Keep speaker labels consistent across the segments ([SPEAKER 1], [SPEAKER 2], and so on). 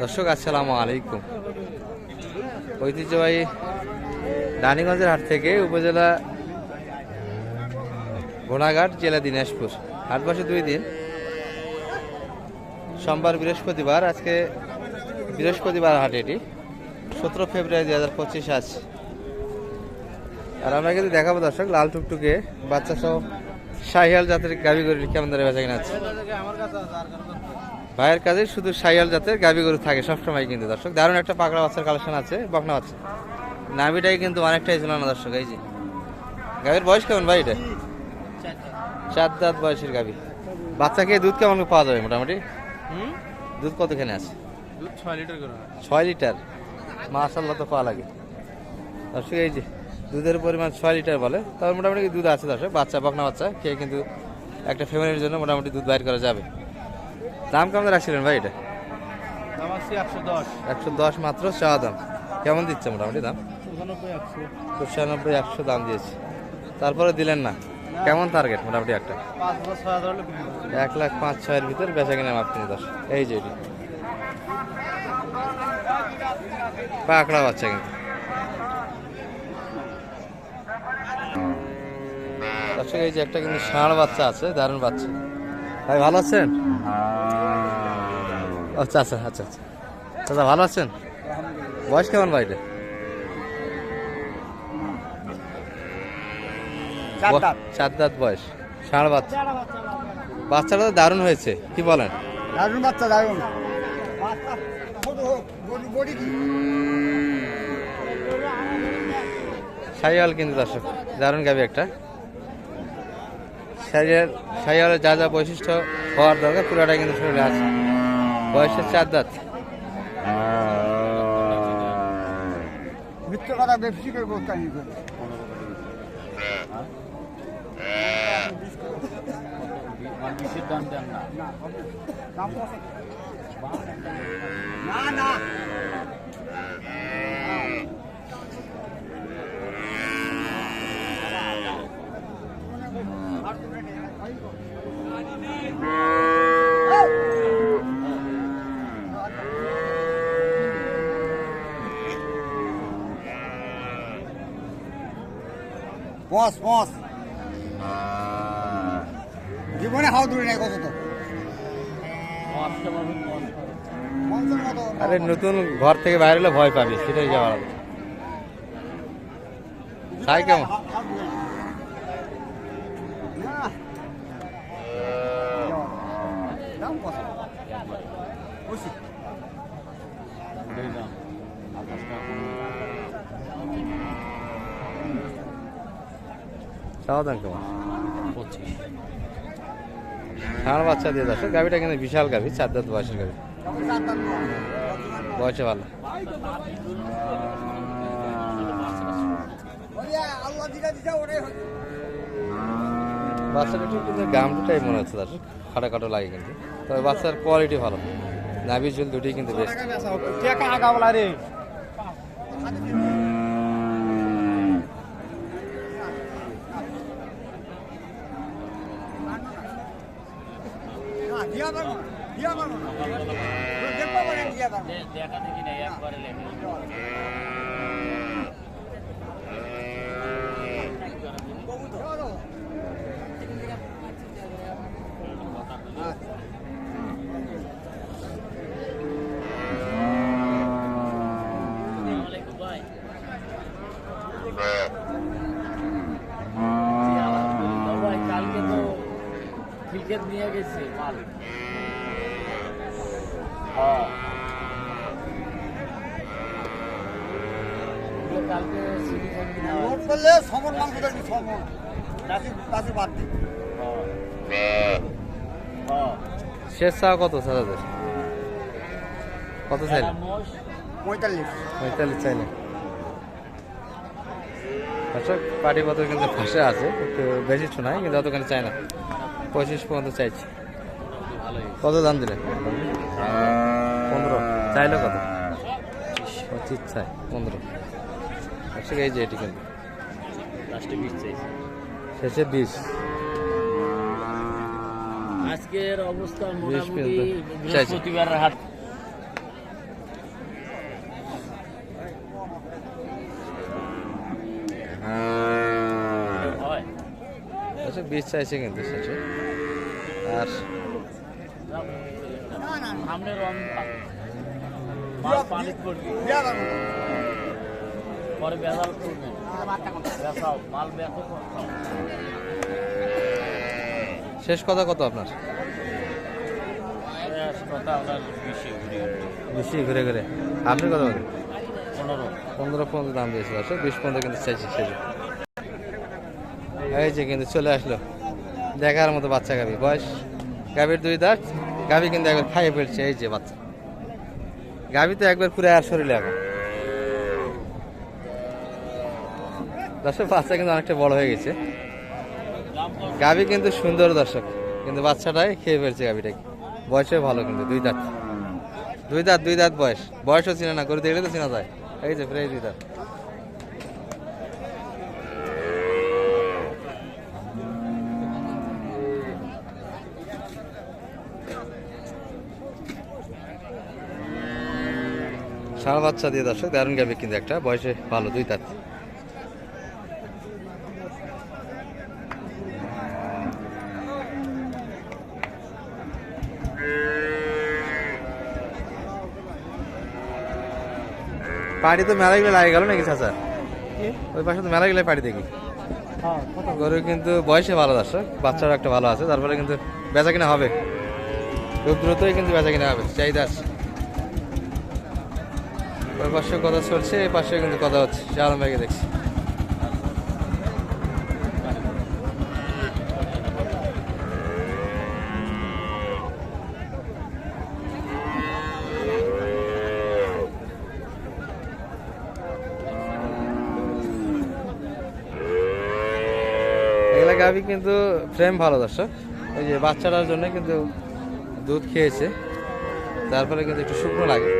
[SPEAKER 1] দর্শক, আসসালামু আলাইকুম। ঐতিহ্যবাহী রানীগঞ্জের হাট থেকে উপজেলা ঘোড়াঘাট, জেলা দিনাজপুর। হাট বসে দুই দিন। সোমবার বৃহস্পতিবার, আজকে বৃহস্পতিবার হাট এটি। সতেরো ফেব্রুয়ারি দুই হাজার পঁচিশ আজ। আর আমরা কিন্তু দেখাবো দর্শক, লাল টুকটুকে বাচ্চা সহ শাহিয়াল জাতের গাভি গরুর কেমন ধরে বেচা কিনা আছে? ভাইয়ের কাছে শুধু শাহিয়াল জাতের গাভি গরু থাকে সবসময় কিন্তু দর্শক। দারুণ একটা পাকড়া বাচ্চার কালেকশন আছে বকনা বাচ্চা। নাভিটাই কিন্তু অনেকটাই ছিল না দর্শক এই যে। গাভীর বয়স কেমন ভাই এটা? চার দাঁত বয়সের গাভী। বাচ্চাকে দুধ কেমন পাওয়া যাবে মোটামুটি? দুধ কতখানে আছে?
[SPEAKER 2] দুধ ছয় লিটার
[SPEAKER 1] ছয় লিটার। মাশাল্লাহ তো পাওয়া লাগে। দর্শক এই যে দুধের পরিমাণ ছয় লিটার বলে। তবে মোটামুটি দুধ আছে দর্শক বাচ্চা বকনা বাচ্চা খেয়ে কিন্তু একটা ফ্যামিলির জন্য মোটামুটি দুধ বাইর করা যাবে। দাম কেমন রাখছিলেন ভাই এটা?
[SPEAKER 2] একশো দশ।
[SPEAKER 1] মাত্র চাওয়া দাম। কেমন দিচ্ছে মোটামুটি দাম?
[SPEAKER 2] পঁচানব্বই একশো।
[SPEAKER 1] দাম দিয়েছে। তারপরে দিলেন না? কেমন টার্গেট মোটামুটি একটা। এক লাখ পাঁচ ছয়ের ভিতর বেচা কিনে মাপ কিনে দশ এই যে পাকড়া বাচ্চা কিন্তু। দর্শক এই যে একটা কিন্তু ষাঁড় বাচ্চা আছে দারুণ বাচ্চা। ভাই ভালো আছেন? আচ্ছা আচ্ছা আচ্ছা আচ্ছা। দাদা ভালো আছেন? বয়স কেমন ভাই
[SPEAKER 2] চার দাঁত।
[SPEAKER 1] বয়স। ষাঁড় বাচ্চা। বাচ্চাটা তো দারুণ হয়েছে কি বলেন?
[SPEAKER 2] দারুণ বাচ্চা দারুণ।
[SPEAKER 1] সাইয়াল কিন্তু দর্শক দারুণ গাবি একটা। সাইয়াল সাইয়ালের যা যা বৈশিষ্ট্য হওয়ার দরকার পুরোটা কিন্তু শরীরে আছে। বয়সের চার দাঁত।
[SPEAKER 2] মিথ্যে কথা বেশি করে বলতে আমি বিশের দাম দেন না না। পস পস জীবনে হাও দূরে নাই কত তো
[SPEAKER 1] আরে নতুন ঘর থেকে বাইরে হলে ভয় পাবি সেটাই যাওয়ার। খাই কেমন।
[SPEAKER 2] দাম কত?
[SPEAKER 1] চাওয়া দাম কেমন? ষাঁড় বাচ্চা দিয়ে দর্শক গাভিটা কিন্তু বিশাল গাভি, চার দাঁত বয়সের গাভি। বয়সে ভালো। বাচ্চাটা একটু কিন্তু গামটাই মনে হচ্ছে দর্শক খাটো খাটো লাগে কিন্তু। তবে বাচ্চার কোয়ালিটি ভালো। নাভি ঝুল দুটোই কিন্তু বেস্ট
[SPEAKER 2] দিয়া পারব না, দিয়া পারব না। দেখব বলে দিয়া পারব না।
[SPEAKER 3] কালকে তো ক্রিকেট নিয়ে গেছে মাল। কালকে
[SPEAKER 2] করলে কাশি বাদ দি
[SPEAKER 1] শেষ কত সাদাদের কত চাইলে
[SPEAKER 2] পঁয়তাল্লিশ।
[SPEAKER 1] পঁয়তাল্লিশ চাইলে পার্টি পত্র কিন্তু ফাঁসে আছে একটু বেশি শোনায় কিন্তু অতখানি চাই না। পঁচিশ পর্যন্ত চাইছি। কত দাম দিলেন পনেরো। চাইলো কত? পঁচিশ চাই পনেরো। দর্শক এই যে এটি কিন্তু। শেষে বিশ।
[SPEAKER 3] আজকের অবস্থা মোটামুটি। হাট। হয়
[SPEAKER 1] আচ্ছা বীজ চাইছে কিন্তু সেটা আর শেষ কথা কত আপনার?
[SPEAKER 3] বিশে ঘুরে
[SPEAKER 1] ঘুরে। আপনি কত
[SPEAKER 3] পনেরো।
[SPEAKER 1] পনেরো পনেরো দাম দিয়েছিল আসলে বিশ পনেরো কিন্তু চাইছি সেটা এই যে কিন্তু চলে আসলো। দেখার মতো বাচ্চা গাবি বয়স? গাবির দুই দাঁত গাবি কিন্তু একবার খাইয়ে ফেলছে, এই যে বাচ্চা। গাবি তো একবার পুরো আর শরীরে এখন দর্শক, বাচ্চা কিন্তু অনেকটা বড় হয়ে গেছে। গাবি কিন্তু সুন্দর দর্শক। কিন্তু বাচ্চাটাই খেয়ে ফেলছে গাবিটাকে বয়সে ভালো কিন্তু, দুই দাঁত। দুই দাঁত দুই দাঁত বয়স। বয়সও চিনে না করে দেখলে তো চিনা যায়। এই যে, প্রায় দুই দাঁত। ষাঁড় বাচ্চা দিয়ে দর্শক দারুণ গাবি কিন্তু একটা। বয়সে ভালো দুই দাঁত পাড়ি তো মেলা গেলে লাগে গেল নাকি চাচা? ওই পাশে তো মেলা গেলে পাড়ি দেখি। গরু কিন্তু বয়সে ভালো দর্শক বাচ্চারা একটা ভালো আছে তারপরে কিন্তু বেচা কিনা হবে। খুব দ্রুতই কিন্তু বেচা কিনা হবে চাহিদা আছে। ওই পাশে কথা চলছে, এই পাশে কিন্তু কথা হচ্ছে, সে আলম ভাইকে দেখছি। গাভি কিন্তু ফ্রেম ভালো, দর্শক। ওই যে বাচ্চাটার জন্য কিন্তু দুধ খেয়েছে, তারপরে কিন্তু একটু শুকনো লাগে।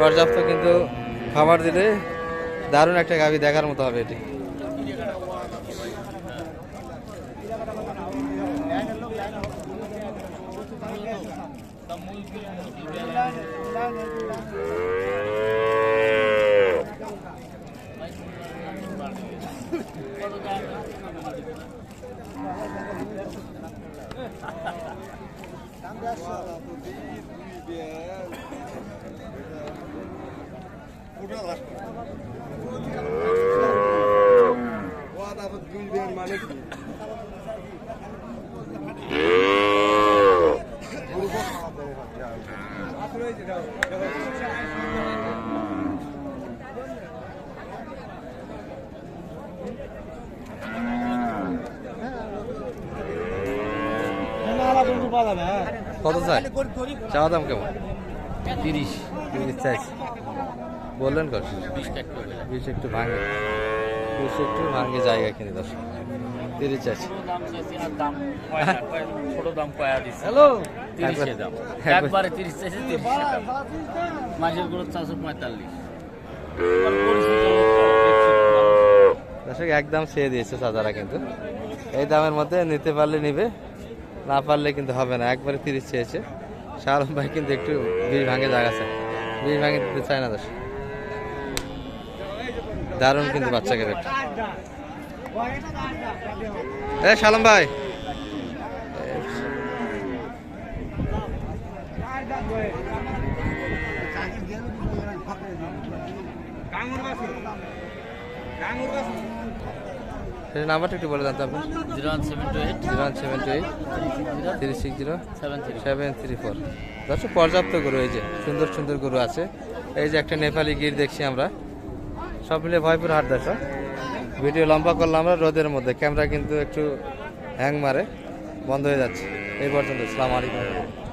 [SPEAKER 1] পর্যাপ্ত কিন্তু খাবার দিলে দারুণ একটা গাভী দেখার মতো হবে এটি। কত চাই? চাওয়া দাম কেমন?
[SPEAKER 3] তিরিশ
[SPEAKER 1] তিরিশ চাইছি বললেন কত?
[SPEAKER 3] বিশ
[SPEAKER 1] একটু ভাঙে। বিশ একটু ভাঙে জায়গা কিনে দশ তিরিশ চাইছি
[SPEAKER 3] ছোট দাম কয়- দিচ্ছে
[SPEAKER 1] হ্যালো।
[SPEAKER 3] তিরিশে দাম। একবারে তিরিশ তিরিশে গুলো চারশো পঁয়তাল্লিশ।
[SPEAKER 1] দর্শক একদম ছেড়ে দিয়েছে চাচারা কিন্তু। এই দামের মধ্যে নিতে পারলে নিবে না পারলে কিন্তু হবে না। একবারে তিরিশ চেয়েছে। শাহরুখ ভাই কিন্তু একটু বিষ ভাঙে জায়গা চায় বিষ ভাঙে দিতে চায় না দর্শক। দারুণ কিন্তু বাচ্চাকে একটা এ শালম ভাই। নাম্বারটা একটু বলে জানতে আপনি।
[SPEAKER 3] Zero one seven two eight.
[SPEAKER 1] Zero one seven two eight. Three six zero.
[SPEAKER 3] Seven three
[SPEAKER 1] seven three four. দর্শক পর্যাপ্ত গরু এই যে সুন্দর সুন্দর গরু আছে। এই যে একটা নেপালি গির দেখছি আমরা। সব মিলে ভয়পুর হাট দর্শক ভিডিও লম্বা করলাম আমরা, রোদের মধ্যে। ক্যামেরা কিন্তু একটু হ্যাং মারে, বন্ধ হয়ে যাচ্ছে। এই পর্যন্ত সালাম আলাইকুম।